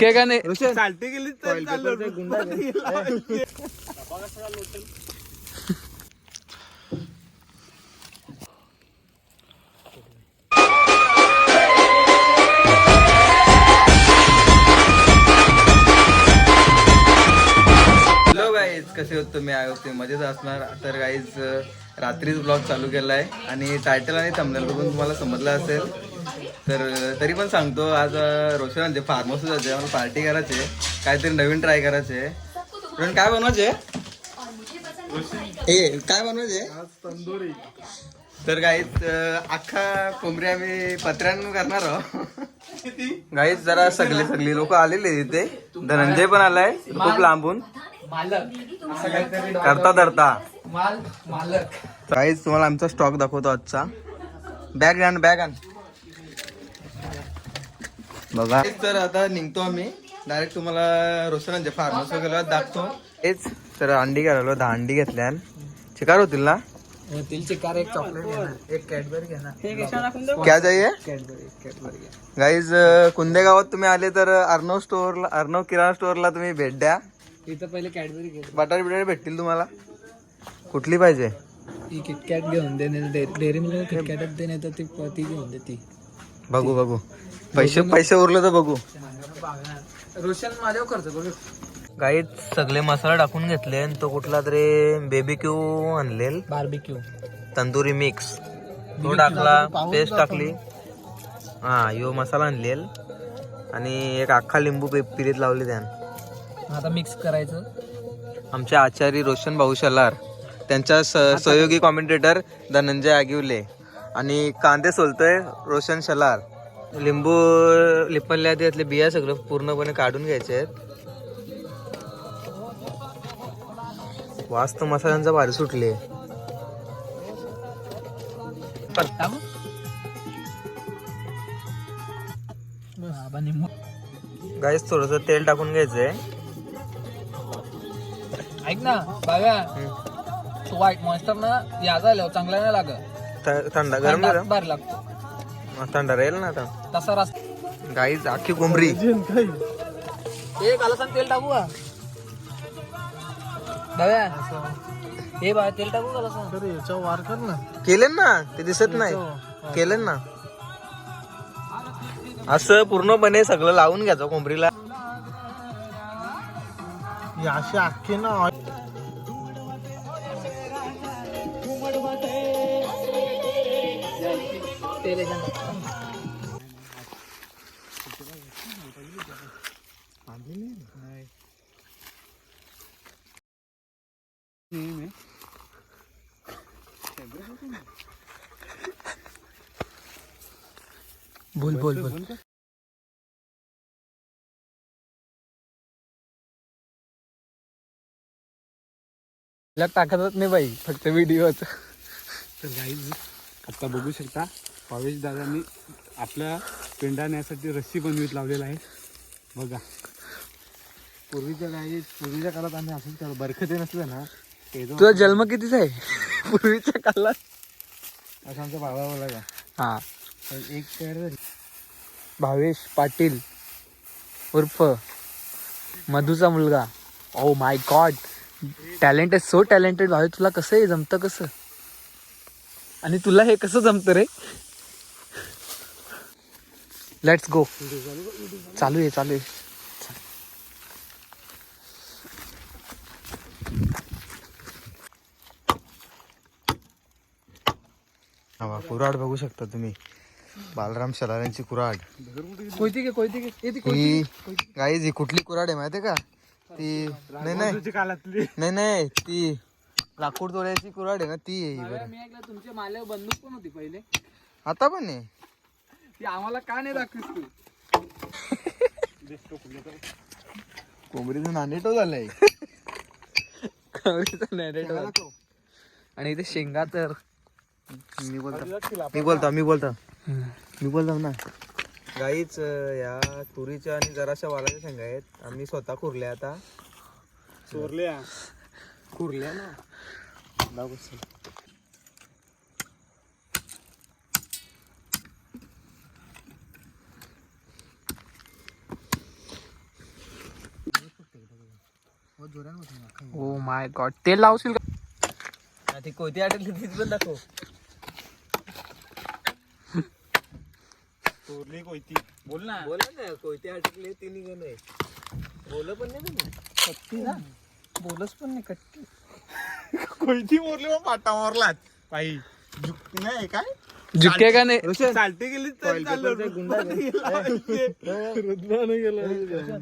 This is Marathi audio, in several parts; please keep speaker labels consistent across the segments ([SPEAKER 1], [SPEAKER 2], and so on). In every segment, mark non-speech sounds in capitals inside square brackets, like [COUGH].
[SPEAKER 1] काय का नाही
[SPEAKER 2] चालते गेली [LAUGHS]
[SPEAKER 1] गाईज कसे होत तुम्ही? आय होते मजेत असणार. तर गाईज रात्रीच ब्लॉग चालू केला आहे आणि टायटल आणि थंबनेल बघून तुम्हाला समजलं असेल. तर तरी पण सांगतो आज रोशन फार्म हाऊस जायचे मला पार्टी करायची. काहीतरी नवीन ट्राय करायचे. रोशन काय बनवायचे ए काय बनवायचे
[SPEAKER 2] तंदुरी.
[SPEAKER 1] तर गाईज अख्खा कोंबडी आम्ही पत्र्यानं करणार आहोत. गाईज जरा सगळे सगळे लोक आलेले तिथे धनंजय पण आलाय. खूप लांबून. करता धरता.
[SPEAKER 3] माल मालक.
[SPEAKER 1] काहीच तुम्हाला आमचा स्टॉक दाखवतो आजचा. बॅग आण बॅग आण. बघा. तर आता निघतो आम्ही. डायरेक्ट तुम्हाला रोशनांच्या फार्म हाऊस गेलो दाखवतो. हेच तर अंडी घालवलो दहा अंडी घेतल्या चिकार होतील ना?
[SPEAKER 3] तिल चिकार एक चॉकलेट घेणार एक कॅडबरी घेणार.
[SPEAKER 1] क्या जाईये
[SPEAKER 3] कॅडबरी कॅडबरी घे
[SPEAKER 1] गाईज कुंदे गावात तुम्ही आले तर अर्णव स्टोअरला अर्णव किराणा स्टोअरला तुम्ही भेट द्या.
[SPEAKER 3] इथं पहिले कॅडबरी घे.
[SPEAKER 1] बटाटे बिटाटे भेटतील तुम्हाला. कुठली पाहिजे?
[SPEAKER 3] ही किटकॅट घेऊन दे नाही डेअरी मिल्क किटकॅटच दे नाही तर ती ती घेऊन दे ती.
[SPEAKER 1] बघू बघू. पैसे पैसे उरले तर बघू.
[SPEAKER 3] रोशन माझ्यावर खर्च करू
[SPEAKER 1] गाईत सगळे मसाला टाकून घेतले आणि तो कुठला तरी बेबी क्यू आणलेल.
[SPEAKER 3] बार्बिक्यू
[SPEAKER 1] तंदुरी मिक्स तो टाकला पेस्ट टाकली. हा यो मसाला आणलेल. आणि एक अख्खा लिंबू पे- पिरीत लावली त्यान.
[SPEAKER 3] आता मिक्स करायचं.
[SPEAKER 1] आमचे आचारी रोशन भाऊ शलार त्यांच्या स- सहयोगी कॉमेंटेटर धनंजय आगिवले आणि कांदे सोलतोय रोशन शलार. लिंबू लिपणल्या आधी यातले बिया सगळं पूर्णपणे काढून घ्यायचे आहेत. वास्त मसाल्यांचा भारी सुटले. गाईस थोडस तेल टाकून घ्यायचंय.
[SPEAKER 3] ऐक ना बघा तो व्हाईट मॉन्स्टर ना या झाल्यावर चांगला नाही लागत.
[SPEAKER 1] थ- थंड गरम गरम.
[SPEAKER 3] बाहेर लागतो.
[SPEAKER 1] थंड राहील ना आता.
[SPEAKER 3] तसा रस.
[SPEAKER 1] गाईज आखी कोंबरी
[SPEAKER 3] ए काला सांग तेल टाकू का? बघा हे बा तेल टाकू
[SPEAKER 2] याच्यावर वार कर ना.
[SPEAKER 1] केले ना ते दिसत नाही. केले ना. असं पूर्णपणे सगळं लावून घ्यायचं कोंबडीला.
[SPEAKER 2] अशी असे ना
[SPEAKER 3] बोल बोल बोल. बोल टाकतच नाही बाई फक्त व्हिडिओच.
[SPEAKER 2] तर गाईज आता बघू शकता भावेश दादांनी आपल्या पेंडाण्यासाठी रस्सी बनवीत लावलेला आहे. बघा. पूर्वीच्या काही पूर्वीच्या काळात आम्ही असंच करतो बरखते नसलं ना ते जो
[SPEAKER 3] तुझा जन्म कितीचा आहे? पूर्वीच्या काळात?
[SPEAKER 2] असं आमचा बाबा बोला का
[SPEAKER 3] हा.
[SPEAKER 2] तर एक
[SPEAKER 3] भावेश पाटील उर्फ मधूचा मुलगा. ओ माय गॉड टॅलेंट आहे सो टॅलेंटेड भावे तुला कसं आहे? जमतं कसं? आणि तुला हे कसं जमतं रे? लेट्स गो चालू आहे चालू आहे.
[SPEAKER 1] कुराड बघू शकता तुम्ही. बालराम शलारांची कुराड
[SPEAKER 3] कोयती कोयती
[SPEAKER 1] ही गाईज ही कुठली कुराड आहे माहितीये का? ती नाही नाही.
[SPEAKER 2] काळातली.
[SPEAKER 1] नाही नाही ती लाकूड तोड्याची कुराड आहे ना ती आहे ही बरं.
[SPEAKER 3] मी ऐकलं तुमच्या माल्यावर बंदूक पण होती पहिले.
[SPEAKER 1] आता पण आहे.
[SPEAKER 3] ती आम्हाला का नाही दाखवीस तू?
[SPEAKER 1] कोंबडीचं नानेटो झालंय.
[SPEAKER 3] आणि इथे शेंगा तर
[SPEAKER 1] मी बोलतो. मी बोलतो मी बोलतो. मी बोलतो ना. गाईच या तुरीच्या आणि जराशा वालाच्या शेंगा आहेत. आम्ही स्वतः खुरल्या आता.
[SPEAKER 2] चोरल्या खुरल्या ना. दाखव
[SPEAKER 3] ओ माय गॉड तेल लावशील का?
[SPEAKER 1] ती कोयती आटली तीच पण दाखव.
[SPEAKER 2] चोरली कोयती बोल ना.
[SPEAKER 1] बोला ना कोणती अटकली ती निघ नाही बोल पण नाही तुम्ही कट्टी ना. बोलच पण नाही कट्टी. [LAUGHS]
[SPEAKER 2] कोयती मोरली मग पाटा मारलात. काही जुक्ती नाही काय?
[SPEAKER 3] झुके का नाही?
[SPEAKER 2] चालते गेली तर चाललं. रुद्राने गेलं.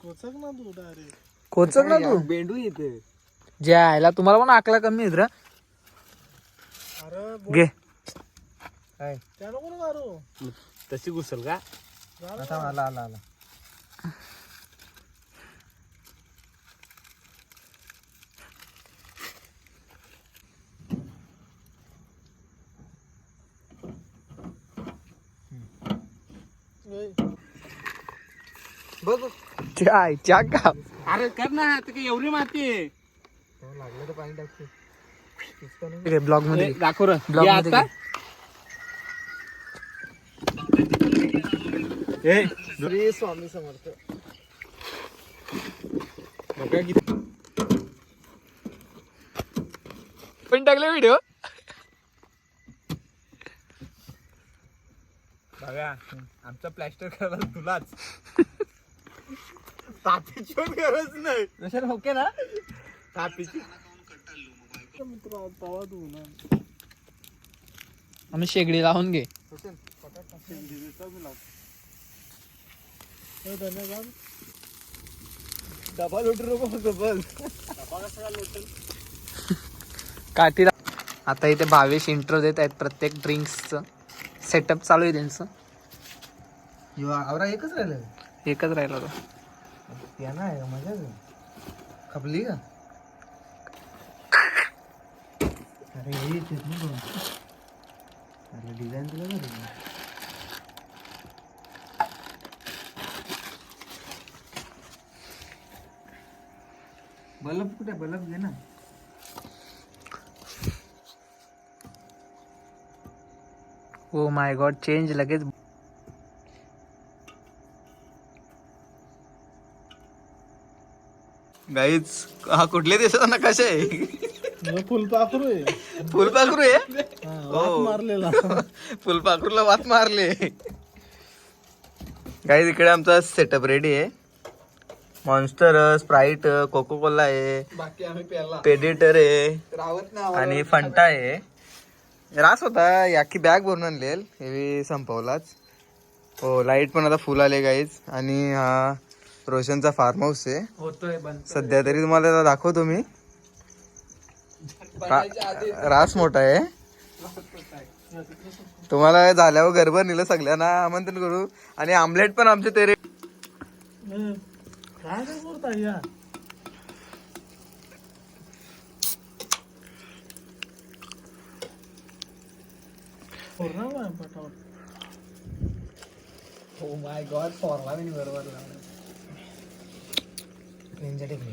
[SPEAKER 2] कोचक ना तू direct.
[SPEAKER 3] कोचक ना तू?
[SPEAKER 1] बेंडू येते
[SPEAKER 3] जे आयला तुम्हाला पण आकला कमी आहेत घे.
[SPEAKER 1] काय?
[SPEAKER 2] त्या नको ना मारू? तशी घुसल का?
[SPEAKER 1] आता आला आला आला. बघ.
[SPEAKER 3] चाय च्या का?
[SPEAKER 2] अरे कर ना ते काही एवढी माती आहे.
[SPEAKER 1] लागलं तर पाणी टाकते.
[SPEAKER 3] ब्लॉगमध्ये.
[SPEAKER 2] दाखव.
[SPEAKER 3] ब्लॉग
[SPEAKER 2] ये
[SPEAKER 3] मध्ये
[SPEAKER 2] आता. ए,
[SPEAKER 1] श्री स्वामी समर्थ.
[SPEAKER 2] बघा किती
[SPEAKER 3] पण टाकले व्हिडिओ
[SPEAKER 2] बघा आमचा प्लॅस्टर करायला तुलाच. तापीची पण गरज नाही.
[SPEAKER 1] ओके ना?
[SPEAKER 2] तापीची
[SPEAKER 3] आणि शेगडी लावून घे.
[SPEAKER 1] डबल उठू नको डबल.
[SPEAKER 3] काठी आता इथे भावेश इंट्रो देत आहेत प्रत्येक ड्रिंक्सचं सेटअप चालू आहे त्यांचं.
[SPEAKER 1] आवरा एकच राहिलं.
[SPEAKER 3] एकच राहिला तो
[SPEAKER 1] आहे मजा खपली का? अरे हे ना दोन. अरे डिझाईन तुला बरं बल्ब कुठे? बल्ब घे ना.
[SPEAKER 3] ओ माय गॉड चेंज लगेच.
[SPEAKER 1] गाईच हा कुठल्या देशाचा नकाशा आहे?
[SPEAKER 2] फुलपाखरू आहे.
[SPEAKER 1] फुलपाखरू आहे?
[SPEAKER 2] वाट मारलेला. [LAUGHS]
[SPEAKER 1] फुलपाखरूला वात मारले. गाईज इकडे आमचा सेटअप रेडी आहे. मॉन्स्टर स्प्राईट कोको कोला आहे.
[SPEAKER 2] बाकी आम्ही प्याला
[SPEAKER 1] पेडिटर आहे.
[SPEAKER 2] रावत ना
[SPEAKER 1] आणि फंटा आहे. रास होता. याकी बॅग भरून आणलेल. हे संपवलाच. हो लाइट पण आता फुल आले गाईज आणि हा रोशनचा फार्म हाऊस आहे.
[SPEAKER 3] होतोय बंद
[SPEAKER 1] सध्या तरी तुम्हाला आता दाखवतो मी. रा- रास मोठा आहे. तुम्हाला झाल्यावर गरबर नेलं सगळ्यांना आमंत्रण करू. आणि आमलेट पण आमचे तेरे
[SPEAKER 2] काय काय करता या
[SPEAKER 1] हो माय गॉड फॉरला मी बरोबर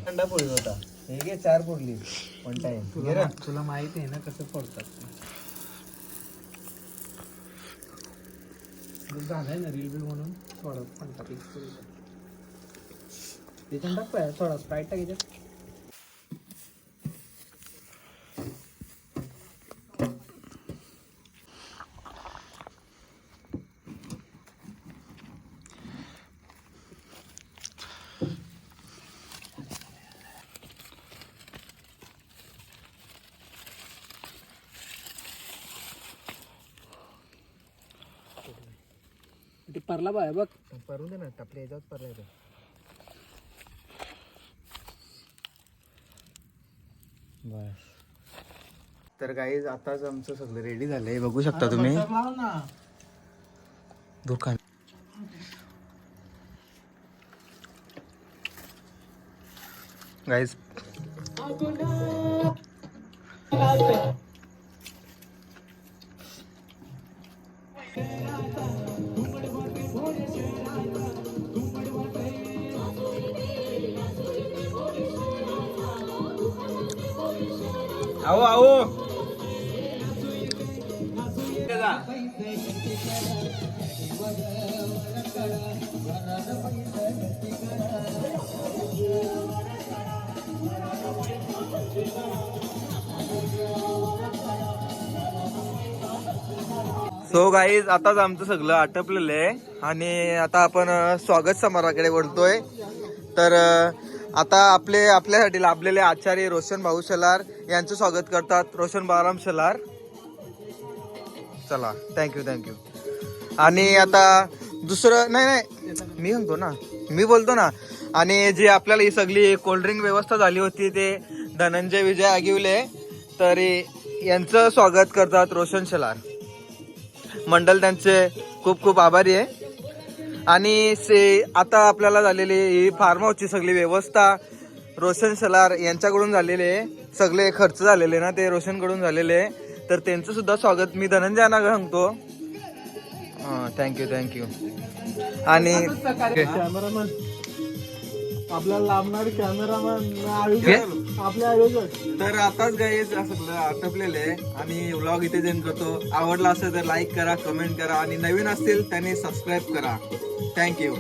[SPEAKER 1] थंडा पोळी होता. हे घे चार पोडली वन टाइम
[SPEAKER 3] तुला तुला माहिती आहे ना कसं पडतात झालंय ना रील बी म्हणून? थोडं पण टाक त्याच्यात टाक पाय थोडा. स्प्राईट टाक ते परला बाय बघ.
[SPEAKER 1] परून दे ना टपले याच्यात परला बस तर काही आताच आमचं सगळं रेडी झालंय. बघू शकता तुम्ही. दुकान. गाईज
[SPEAKER 2] आओ आओ
[SPEAKER 1] सो गाईज आताच आमचं सगळं आटपलेलं आहे. आणि आता आपण स्वागत समारोहाकडे वळतोय. तर आता आपले आपल्यासाठी लाभलेले आचार्य रोशन भाऊ शेलार यांचं स्वागत करतात. रोशन बाराम शेलार चला थँक्यू थँक्यू आणि आता दुसरं नाही नाही मी म्हणतो ना मी बोलतो ना. आणि जे आपल्याला ही सगळी कोल्ड्रिंक व्यवस्था झाली होती ते धनंजय विजय आगिवले तरी यांचं स्वागत करतात रोशन शेलार मंडल त्यांचे खूप खूप आभारी आहे. आणि से आता आपल्याला झालेली ही फार्म हाऊसची सगळी व्यवस्था रोशन सलार यांच्याकडून झालेली आहे. सगळे खर्च झालेले ना ते रोशनकडून झालेले तर त्यांचं सुद्धा स्वागत. मी धनंजयाना सांगतो. थँक्यू थँक्यू आणि
[SPEAKER 2] कॅमेरामॅन आपल्याला लांबणारे कॅमेरामॅन
[SPEAKER 1] हे? तर आताच काही सगळं आटपलेलं आहे. आणि व्लॉग इथे जेन करतो. आवडला असेल तर लाईक करा कमेंट करा. आणि नवीन असतील त्यांनी सबस्क्राईब करा. थँक्यू